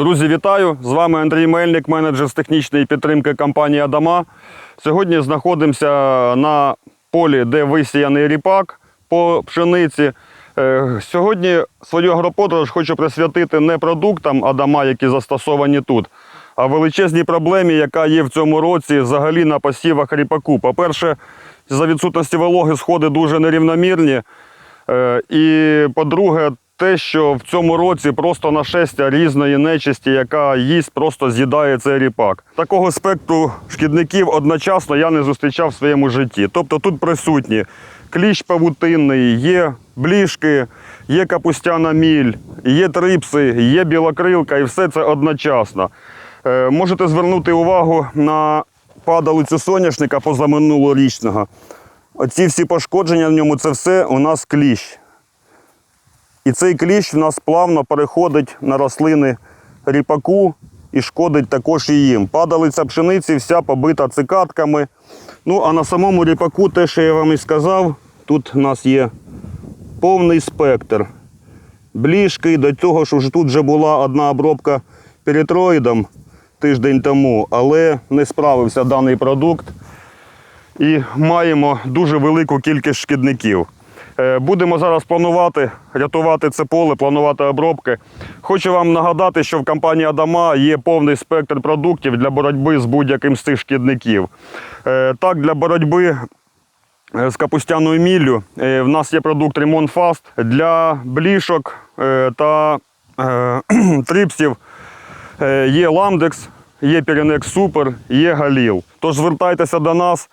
Друзі, вітаю! З вами Андрій Мельник, менеджер з технічної підтримки компанії Адама. Сьогодні знаходимося на полі, де висіяний ріпак по пшениці. Е, Сьогодні свою агроподорож хочу присвятити не продуктам Адама, які застосовані тут, а величезній проблемі, яка є в цьому році взагалі на посівах ріпаку. По-перше, за відсутності вологи сходи дуже нерівномірні. Е, І по-друге, те, що в цьому році просто нашестя різної нечисті, яка їсть, просто з'їдає цей ріпак. Такого спектру шкідників одночасно я не зустрічав в своєму житті. Тобто тут присутні кліщ павутинний, є блішки, є капустяна міль, є трипси, є білокрилка, і все це одночасно. Е, Можете звернути увагу на падалицю соняшника позаминулорічного. Оці всі пошкодження в ньому це все у нас кліщ. І цей кліщ в нас плавно переходить на рослини ріпаку і шкодить також і їм. Падалиця пшениці вся побита цикатками. Ну, а на самому ріпаку, те, що я вам і сказав, тут у нас є повний спектр. Бліжки, до того ж уже тут вже була одна обробка перитроїдом тиждень тому, але не справився даний продукт і маємо дуже велику кількість шкідників. Е, Будемо зараз планувати, рятувати це поле, планувати обробки. Хочу вам нагадати, що в компанії Адама є повний спектр продуктів для боротьби з будь-яким з цих шкідників. Е, Так, для боротьби е, з капустяною міллю в нас є продукт Ремон Фаст для блішок та трипсів Є ламдекс, є Піренекс Супер, є Галіл. Тож звертайтеся до нас.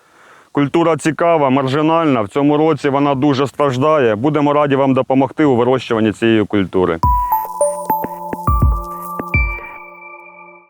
Культура цікава, маржинальна. В цьому році вона дуже страждає. Будемо раді вам допомогти у вирощуванні цієї культури.